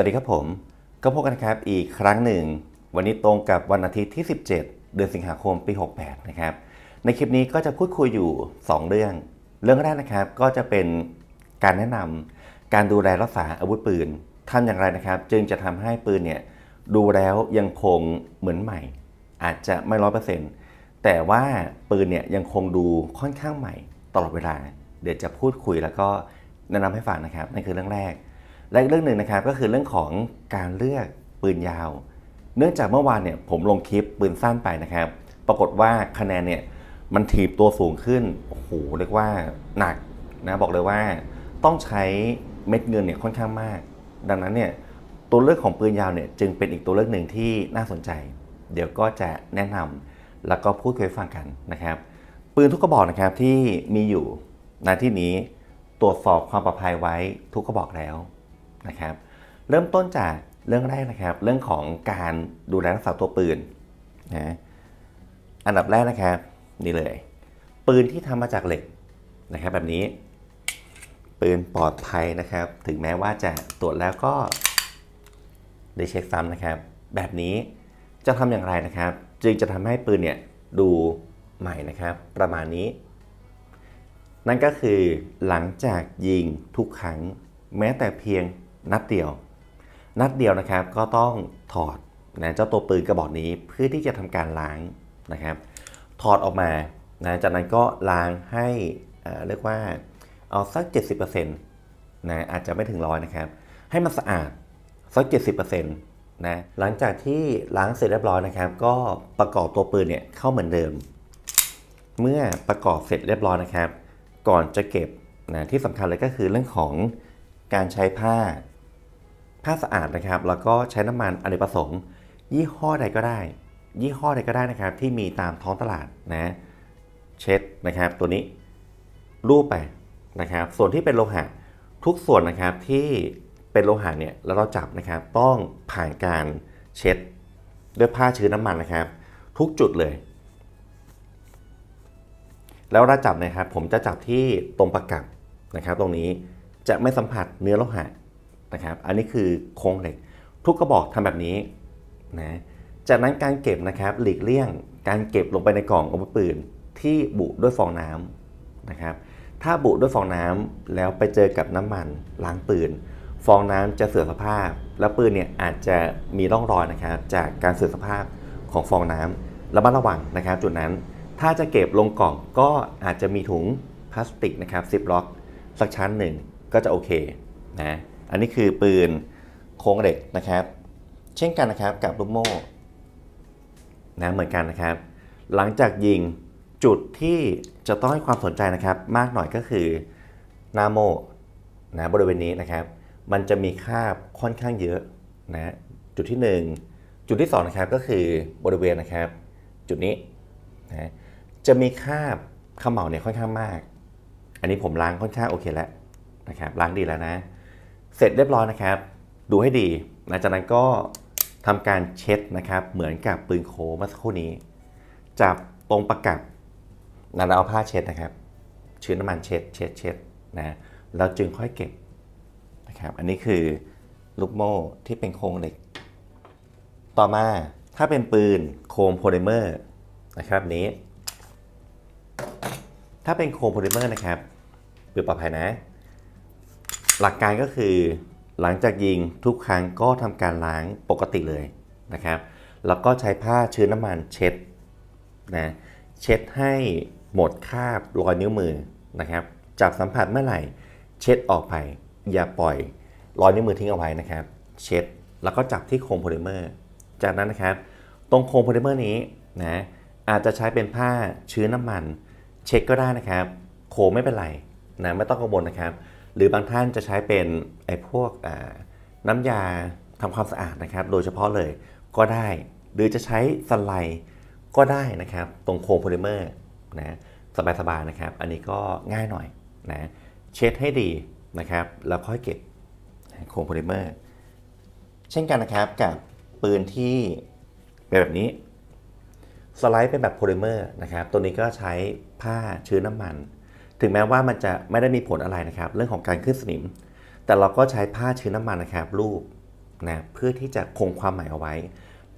วัสดีครับผม ก็พบกันครับอีกครั้งหนึ่ง วันนี้ตรงกับวันอาทิตย์ที่ 17 เดือนสิงหาคมปี 68 นะครับ ในคลิปนี้ก็จะพูดคุยอยู่ 2 เรื่อง เรื่องแรกนะครับก็จะเป็นการแนะนำการดูแลรักษาอาวุธปืนทำอย่างไรนะครับ จึงจะทำให้ปืนเนี่ยดูแล้วยังคงเหมือนใหม่ อาจจะไม่ร้อยเปอร์เซ็นต์แต่ว่าปืนเนี่ยยังคงดูค่อนข้างใหม่ตลอดเวลา เดี๋ยวจะพูดคุยแล้วก็แนะนำให้ฟังนะครับนั่นคือเรื่องแรก และอีกเรื่องหนึ่งนะครับก็คือเรื่องของการเลือกปืนยาว เนื่องจากเมื่อวานเนี่ยผมลงคลิปปืนสั้นไปนะครับ ปรากฏว่าคะแนนเนี่ยมันถีบตัวสูงขึ้นโอ้โหเรียกว่าหนักนะบอกเลยว่าต้องใช้เม็ดเงินเนี่ยค่อนข้างมาก ดังนั้นเนี่ยตัวเลือกของปืนยาวเนี่ยจึงเป็นอีกตัวเลือกหนึ่งที่น่าสนใจ เดี๋ยวก็จะแนะนำแล้วก็พูดคุยฟังกันนะครับ ปืนทุกกระบอกนะครับที่มีอยู่ณที่นี้ตรวจสอบความปลอดภัยไว้ทุกกระบอกแล้ว นะครับ เริ่มต้นจากเรื่องแรกนะครับ เรื่องของการดูแลรักษาตัวปืนนะอันดับแรกนะครับนี่เลย ปืนที่ทำมาจากเหล็กนะครับแบบนี้ ปืนปลอดภัยนะครับ ถึงแม้ว่าจะตรวจแล้วก็ได้เช็คซ้ำนะครับ แบบนี้จะทำอย่างไรนะครับ จึงจะทำให้ปืนเนี่ยดูใหม่นะครับ ประมาณนี้ นั่นก็คือหลังจากยิงทุกครั้งแม้แต่เพียง นัดเดียว นัดเดียวนะครับก็ต้องถอดนะเจ้าตัวปืนกระบอกนี้เพื่อที่จะทำการล้างนะครับ ถอดออกมานะจากนั้นก็ล้างให้เเรียกว่าเอาสัก 70%นะอาจจะไม่ถึงร้อยนะครับ ให้มันสะอาดสัก 70%นะหลังจากที่ล้างเสร็จเรียบร้อยนะครับ ก็ประกอบตัวปืนเนี่ยเข้าเหมือนเดิม เมื่อประกอบเสร็จเรียบร้อยนะครับ ก่อนจะเก็บนะที่สำคัญเลยก็คือเรื่องของการใช้ผ้า ผ้าสะอาดนะครับ แล้วก็ใช้น้ำมันอเนกประสงค์ ยี่ห้อใดก็ได้ ยี่ห้อใดก็ได้นะครับ ที่มีตามท้องตลาดนะเช็ดนะครับ ตัวนี้รูปไปนะครับ ส่วนที่เป็นโลหะทุกส่วนนะครับที่เป็นโลหะเนี่ยแล้วเราจับนะครับต้องผ่านการเช็ดด้วยผ้าชื้นน้ำมันนะครับ ทุกจุดเลย แล้วเราจับนะครับ ผมจะจับที่ตรงประกับนะครับ ตรงนี้จะไม่สัมผัสเนื้อโลหะ นะครับ อันนี้คือโครงเหล็ก ทุกกระบอกทำแบบนี้นะจากนั้นการเก็บนะครับหลีกเลี่ยงการเก็บลงไปในกล่องอาวุธปืนที่บุด้วยฟองน้ำนะครับ ถ้าบุด้วยฟองน้ำแล้วไปเจอกับน้ำมันล้างปืน ฟองน้ำจะเสื่อมสภาพ แล้วปืนเนี่ยอาจจะมีร่องรอยนะครับจากการเสื่อมสภาพของฟองน้ำระมัดระวังนะครับ จุดนั้นถ้าจะเก็บลงกล่องก็อาจจะมีถุงพลาสติกนะครับซิปล็อกสักชั้นหนึ่งก็จะโอเคนะ อันนี้คือปืนโครงเหล็กนะครับ เช่นกันนะครับกับลูกโม่นะเหมือนกันนะครับ หลังจากยิงจุดที่จะต้องให้ความสนใจนะครับ มากหน่อยก็คือหน้าโม่นะบริเวณนี้นะครับ มันจะมีคาบค่อนข้างเยอะนะจุดที่ 1 จุดที่ 2 นะครับก็คือบริเวณนะครับ จุดนี้นะจะมีคาบเขม่าเนี่ยค่อนข้างมาก อันนี้ผมล้างค่อนข้างโอเคแล้วนะครับล้างดีแล้วนะ เสร็จเรียบร้อยนะครับ ดูให้ดี หลังจากนั้นก็ทำการเช็ดนะครับ เหมือนกับปืนโคเมื่อสักครู่นี้ จับตรงประกับแล้วเอาผ้าเช็ดนะครับชื้นน้ำมันเช็ดเช็ดเช็ดนะแล้วจึงค่อยเก็บนะครับอันนี้คือลูกโม่ที่เป็นโครงเหล็ก ต่อมาถ้าเป็นปืนโคมโพลิเมอร์นะครับนี้ ถ้าเป็นโคมโพลิเมอร์นะครับปืนปลอดภัยนะ หลักการก็คือหลังจากยิงทุกครั้งก็ทำการล้างปกติเลยนะครับ แล้วก็ใช้ผ้าเชื้นน้ำมันเช็ดนะเช็ดให้หมดคราบรอยนิ้วมือนะครับจับสัมผัสเมื่อไหร่ เช็ดออกไป อย่าปล่อยรอยนิ้วมือทิ้งเอาไว้นะครับ เช็ดแล้วก็จับที่โครงโพลิเมอร์ จากนั้นนะครับ ตรงโครงโพลิเมอร์นี้นะอาจจะใช้เป็นผ้าชื้นน้ำมัน เช็ดก็ได้นะครับ โคไม่เป็นไรนะไม่ต้องกังวลนะครับ หรือบางท่านจะใช้เป็นไอ้พวกน้ำยาทำความสะอาดนะครับ โดยเฉพาะเลยก็ได้ หรือจะใช้สไลด์ก็ได้นะครับ ตรงโครงโพลิเมอร์นะสบายๆนะครับ อันนี้ก็ง่ายหน่อยนะเช็ดให้ดีนะครับ แล้วค่อยเก็บโครงโพลิเมอร์ เช่นกันนะครับกับปืนที่เป็นแบบนี้สไลด์เป็นแบบโพลิเมอร์นะครับ ตัวนี้ก็ใช้ผ้าชื้นน้ำมัน ถึงแม้ว่ามันจะไม่ได้มีผลอะไรนะครับ เรื่องของการขึ้นสนิม แต่เราก็ใช้ผ้าชื้นน้ำมันนะครับรูปนะเพื่อที่จะคงความหมายเอาไว้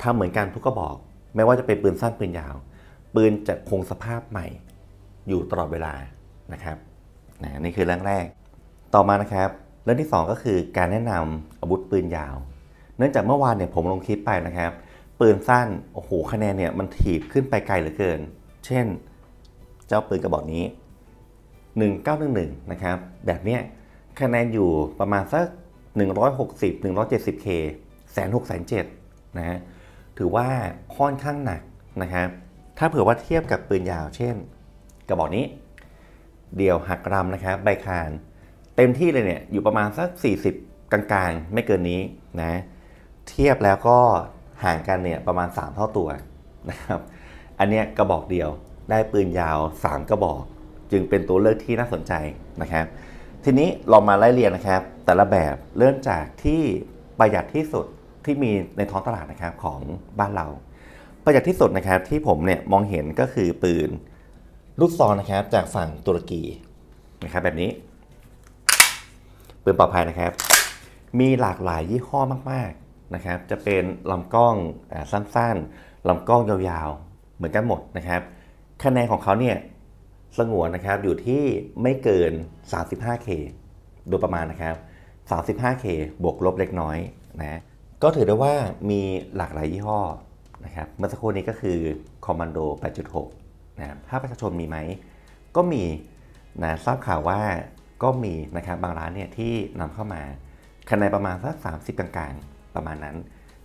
ทำเหมือนกันทุกกระบอก ไม่ว่าจะเป็นปืนสั้นปืนยาว ปืนจะคงสภาพใหม่ อยู่ตลอดเวลานะครับนะนี่คือเรื่องแรก ต่อมานะครับ เรื่องที่ 2 ก็คือการแนะนำอาวุธปืนยาว เนื่องจากเมื่อวานเนี่ยผมลงคลิปไปนะครับ ปืนสั้นโอ้โหคะแนนเนี่ยมันถีบขึ้นไปไกลเหลือเกิน เช่น เจ้าปืนกระบอกนี้ 1911นะครับ แบบเนี้ยคะแนนอยู่ประมาณสัก 160 170K แสนหกแสนเจ็ดนะฮะ ถือว่าค่อนข้างหนักนะครับ ถ้าเผื่อว่าเทียบกับปืนยาวเช่น กระบอกนี้ เดี่ยวหักรำนะครับ ใบคาน เต็มที่เลยเนี่ย อยู่ประมาณสัก 40 กลางๆ ไม่เกินนี้นะ เทียบแล้วก็ห่างกันเนี่ยประมาณ 3 เท่าตัวนะครับ อันเนี้ยกระบอกเดียวได้ปืนยาว 3 กระบอก จึงเป็นตัวเลือกที่น่าสนใจนะครับ ทีนี้เรามาไล่เรียงนะครับ แต่ละแบบเริ่มจากที่ประหยัดที่สุดที่มีในท้องตลาดนะครับของบ้านเรา ประหยัดที่สุดนะครับที่ผมเนี่ยมองเห็นก็คือปืนลูกซองนะครับจากฝั่งตุรกีนะครับแบบนี้ปืนปลอดภัยนะครับ มีหลากหลายยี่ห้อมากๆนะครับ จะเป็นลำกล้องอสั้นๆลำกล้องยาวๆ เหมือนกันหมดนะครับ คะแนนของเขาเนี่ย สงวนนะครับอยู่ที่ไม่เกิน 35K โดยประมาณนะครับ 35K บวกลบเล็กน้อยนะก็ถือได้ว่ามีหลากหลายยี่ห้อนะครับเมื่อสักครู่นี้ก็คือ Commando 8.6นะครับถ้าประชาชนมีไหม ก็มีนะทราบข่าวว่าก็มีนะครับบางร้านเนี่ยที่นำเข้ามาคะแนนประมาณสัก 30 กลางๆ ประมาณนั้น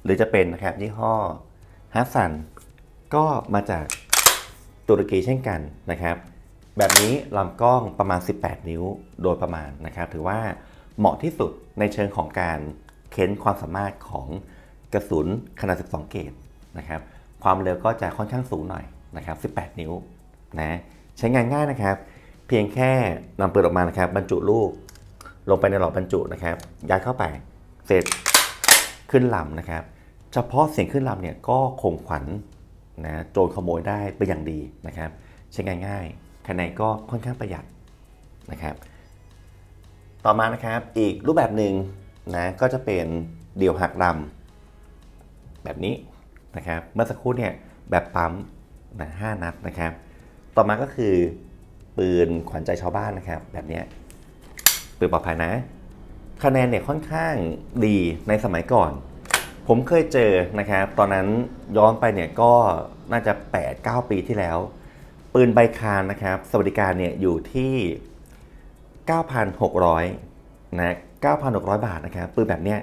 หรือจะเป็นนะครับยี่ห้อฮัสซันก็มาจากตุรกีเช่นกันนะครับ แบบนี้ลำกล้องประมาณ 18 นิ้วโดยประมาณนะครับถือว่าเหมาะที่สุดในเชิงของการเค้นความสามารถของกระสุนขนาด 12 เกรดนะครับความเร็วก็จะค่อนข้างสูงหน่อยนะครับ 18 นิ้วนะใช้งานง่ายนะครับ เพียงแค่นำปืนออกมานะครับบรรจุลูกลงไปในหลอดบรรจุนะครับยัดเข้าไปเสร็จขึ้นลำนะครับ เฉพาะเสียงขึ้นลำเนี่ยก็คงขวัญนะโจรขโมยได้เป็นอย่างดีนะครับ ใช้งานง่าย คะแนนก็ค่อนข้างประหยัดนะครับ ต่อมานะครับอีกรูปแบบหนึ่งนะก็จะเป็นเดี่ยวหักลำแบบนี้นะครับ เมื่อสักครู่เนี่ยแบบปั๊มนะห้านัดนะครับ ต่อมาก็คือปืนขวัญใจชาวบ้านนะครับ แบบนี้ปืนปลอดภัยนะคะแนนเนี่ยค่อนข้างดีในสมัยก่อน ผมเคยเจอนะครับ ตอนนั้นย้อนไปเนี่ยก็น่าจะ 8-9 ปีที่แล้ว ปืนใบคานนะครับ สวัสดิการเนี่ยอยู่ที่ 9,600นะ9,600 บาทนะครับ ปืนแบบเนี้ย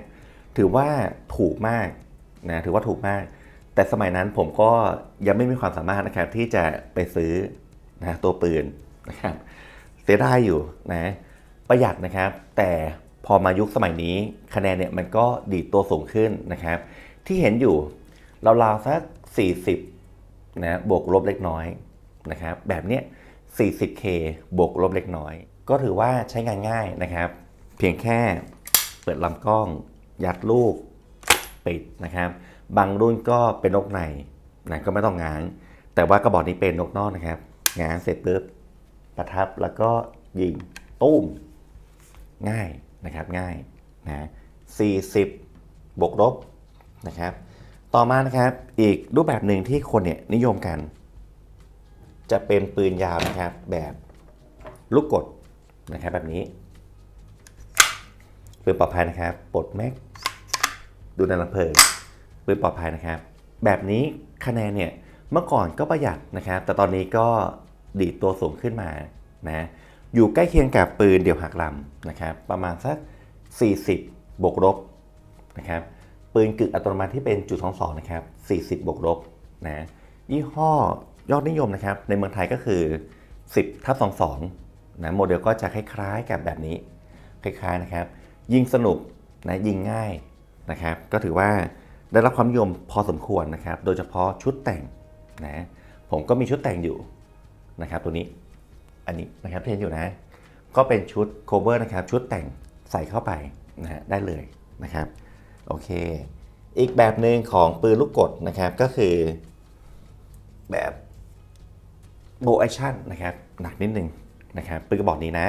ถือว่าถูกมากนะถือว่าถูกมาก แต่สมัยนั้นผมก็ยังไม่มีความสามารถนะครับที่จะไปซื้อนะตัวปืนนะครับเสียดายอยู่นะประหยัดนะครับ แต่พอมายุคสมัยนี้คะแนนเนี่ยมันก็ดีดตัวสูงขึ้นนะครับ ที่เห็นอยู่ราวๆสัก 40นะบวกลบเล็กน้อย นะครับแบบเนี้ย 40K บวกลบเล็กน้อย ก็ถือว่าใช้งานง่ายนะครับ เพียงแค่เปิดลำกล้อง ยัดลูก ปิดนะครับ บางรุ่นก็เป็นนกในนะก็ไม่ต้องง้าง แต่ว่ากระบอกนี้เป็นนกนอกนะครับง้างเสร็จปุ๊บประทับแล้วก็ยิงตุ้ม ง่ายนะครับง่ายนะ40 บวกลบนะครับ ต่อมานะครับอีกรูปแบบหนึ่งที่คนเนี่ยนิยมกัน จะเป็นปืนยาวนะครับแบบลูกกดนะครับแบบนี้ปืนปลอดภัยนะครับปลดแม็กดูในลำเพลิงปืนปลอดภัยนะครับ แบบนี้คะแนนเนี่ยเมื่อก่อนก็ประหยัดนะครับ แต่ตอนนี้ก็ดีดตัวสูงขึ้นมานะอยู่ใกล้เคียงกับปืนเดี่ยวหักลำนะครับ ประมาณสัก 40 บวกลบนะครับปืนกึกอัตโนมัติที่เป็นจุดสองสองนะครับ 40 บวกลบนะยี่ห้อ ยอดนิยมนะครับในเมืองไทยก็คือ 10ทับ22นะโมเดลก็จะคล้ายๆกับแบบนี้ คล้ายๆนะครับ ยิงสนุกนะยิงง่ายนะครับก็ถือว่าได้รับความนิยมพอสมควรนะครับ โดยเฉพาะชุดแต่งนะผมก็มีชุดแต่งอยู่นะครับตัวนี้อันนี้นะครับเห็นอยู่นะ ก็เป็นชุด cover นะครับ ชุดแต่งใส่เข้าไปนะฮะได้เลยนะครับโอเค อีกแบบหนึ่งของปืนลูกกดนะครับก็คือแบบ โบแอคชั่นนะครับหนักนิดนึงนะครับปืนกระบอกนี้นะ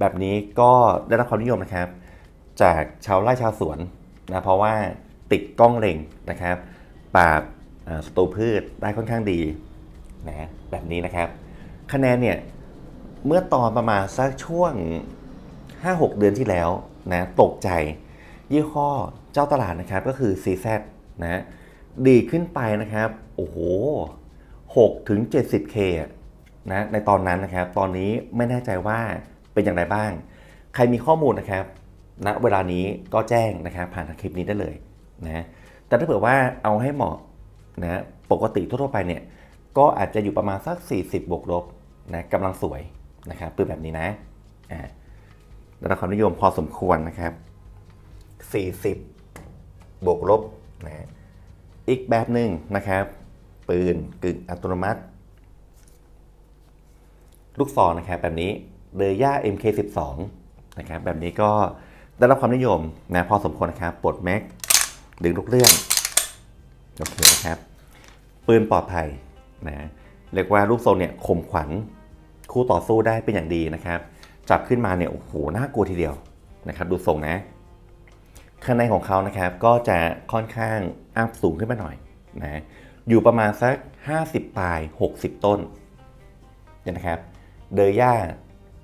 แบบนี้ก็ได้รับความนิยมนะครับ จากชาวไร่ชาวสวนนะเพราะว่าติดกล้องเล็งนะครับปราบศัตรูพืชได้ค่อนข้างดีนะแบบนี้นะครับ คะแนนเนี่ยเมื่อตอนประมาณสักช่วง 5-6 เดือนที่แล้วนะตกใจยี่ห้อเจ้าตลาดนะครับก็คือ CZ นะดีขึ้นไปนะครับ โอ้โห 6ถึง 70K นะในตอนนั้นนะครับ ตอนนี้ไม่แน่ใจว่าเป็นอย่างไรบ้าง ใครมีข้อมูลนะครับณนะเวลานี้ก็แจ้งนะครับผ่านทางคลิปนี้ได้เลยนะแต่ถ้าเผื่อว่าเอาให้เหมาะนะปกติทั่วไปเนี่ยก็อาจจะอยู่ประมาณสัก 40 บวกลบนะกำลังสวยนะครับปืนแบบนี้นะอ่าได้รับความนิยมพอสมควรนะครับ 40 บวกลบนะอีกแบบหนึ่งนะครับ ปืนกึ่งอัตโนมัติ ลูกศรนะครับแบบนี้เดย่า MK12 นะครับแบบนี้ก็ได้รับความนิยมนะพอสมควรนะครับปลดแม็กดึงลูกเลื่อนโอเคนะครับ ปืนปลอดภัยนะเรียกว่าลูกทรงเนี่ยข่มขวัญคู่ต่อสู้ได้เป็นอย่างดีนะครับ จับขึ้นมาเนี่ยโอ้โหน่ากลัวทีเดียวนะครับ ดูทรงนะข้างในของเขานะครับก็จะค่อนข้างอัพสูงขึ้นมาหน่อยนะ อยู่ประมาณสัก 50ปลาย 60 ต้นเนี่ยนะครับ เดย่า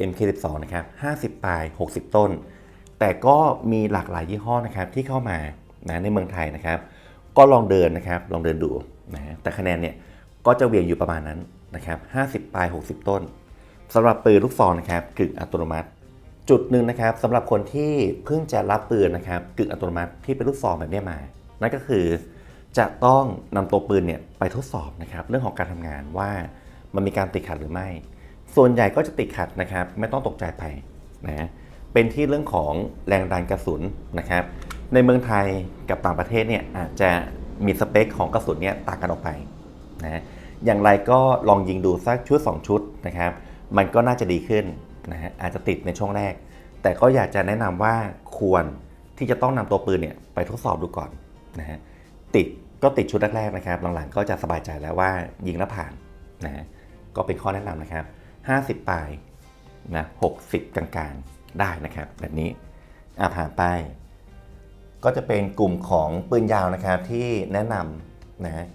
MK12 นะครับ 50ปลาย 60 ต้น แต่ก็มีหลากหลายยี่ห้อนะครับที่เข้ามานะในเมืองไทยนะครับ ก็ลองเดินนะครับ ลองเดินดูนะแต่คะแนนเนี่ยก็จะเวียงอยู่ประมาณนั้นนะครับ50ปลาย 60 ต้นสำหรับปืนลูกซองนะครับกึ่งอัตโนมัติ จุดหนึ่งนะครับสำหรับคนที่เพิ่งจะรับปืนนะครับกึ่งอัตโนมัติที่เป็นลูกซองแบบนี้มา นั่นก็คือ จะต้องนำตัวปืนเนี่ยไปทดสอบนะครับเรื่องของการทำงานว่ามันมีการติดขัดหรือไม่ ส่วนใหญ่ก็จะติดขัดนะครับ ไม่ต้องตกใจไปนะเป็นที่เรื่องของแรงดันกระสุนนะครับ ในเมืองไทยกับต่างประเทศเนี่ยอาจจะมีสเปคของกระสุนเนี่ยต่างกันออกไปนะอย่างไรก็ลองยิงดูสักชุด 2 ชุดนะครับ มันก็น่าจะดีขึ้นนะฮะอาจจะติดในช่วงแรก แต่ก็อยากจะแนะนำว่าควรที่จะต้องนำตัวปืนเนี่ยไปทดสอบดูก่อนนะฮะ ติดก็ติดชุดแรกๆนะครับ หลังๆก็จะสบายใจแล้วว่ายิงแล้วผ่านนะก็เป็นข้อแนะนำนะครับ 50 ปลายนะ60 กลางๆได้นะครับ แบบนี้อ่าผ่านไป ก็จะเป็นกลุ่มของปืนยาวนะครับที่แนะนำนะ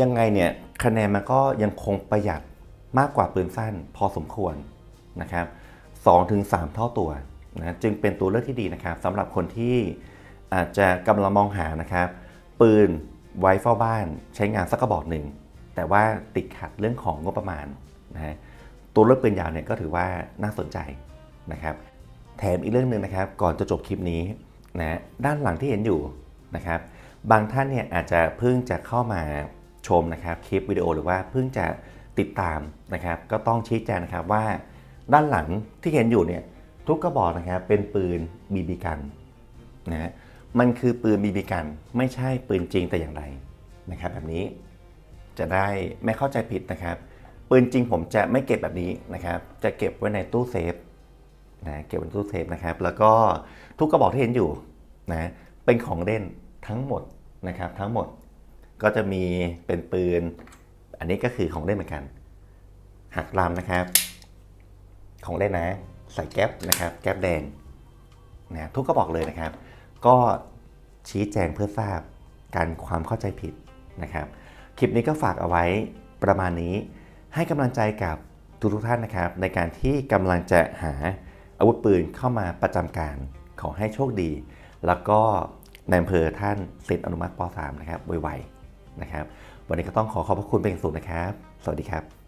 ยังไงเนี่ยคะแนนมันก็ยังคงประหยัดมากกว่าปืนสั้นพอสมควรนะครับ2-3 เท่าตัวนะจึงเป็นตัวเลือกที่ดีนะครับสำหรับคนที่อาจจะกำลังมองหานะครับ ปืนไว้เฝ้าบ้านใช้งานสักกระบอกหนึ่ง แต่ว่าติดขัดเรื่องของงบประมาณนะฮะตัวเลือกปืนยาวเนี่ยก็ถือว่าน่าสนใจนะครับ แถมอีกเรื่องหนึ่งนะครับ ก่อนจะจบคลิปนี้นะด้านหลังที่เห็นอยู่นะครับ บางท่านเนี่ยอาจจะเพิ่งจะเข้ามาชมนะครับคลิปวิดีโอหรือว่าเพิ่งจะติดตามนะครับ ก็ต้องชี้แจงนะครับว่า ด้านหลังที่เห็นอยู่เนี่ยทุกกระบอกนะครับเป็นปืนบีบีกันนะ มันคือปืนบีบีกัน ไม่ใช่ปืนจริงแต่อย่างไรนะครับแบบนี้จะได้ไม่เข้าใจผิดนะครับ ปืนจริงผมจะไม่เก็บแบบนี้นะครับ จะเก็บไว้ในตู้เซฟนะเก็บไว้ในตู้เซฟนะครับ แล้วก็ทุกกระบอกที่เห็นอยู่นะเป็นของเล่นทั้งหมดนะครับ ทั้งหมดก็จะมีเป็นปืน อันนี้ก็คือของเล่นเหมือนกัน หักลำนะครับ ของเล่นนะ ใส่แก๊ปนะครับ แก๊ปแดงนะทุกกระบอกเลยนะครับ ก็ชี้แจงเพื่อทราบการความเข้าใจผิดนะครับ คลิปนี้ก็ฝากเอาไว้ประมาณนี้ ให้กำลังใจกับทุกทุกๆท่านนะครับ ในการที่กำลังจะหาอาวุธปืนเข้ามาประจำการขอให้โชคดี แล้วก็ในอำเภอท่านเซ็นอนุมัติป .3 นะครับไวๆนะครับ วันนี้ก็ต้องขอขอบพระคุณเป็นอย่างสูงนะครับ สวัสดีครับ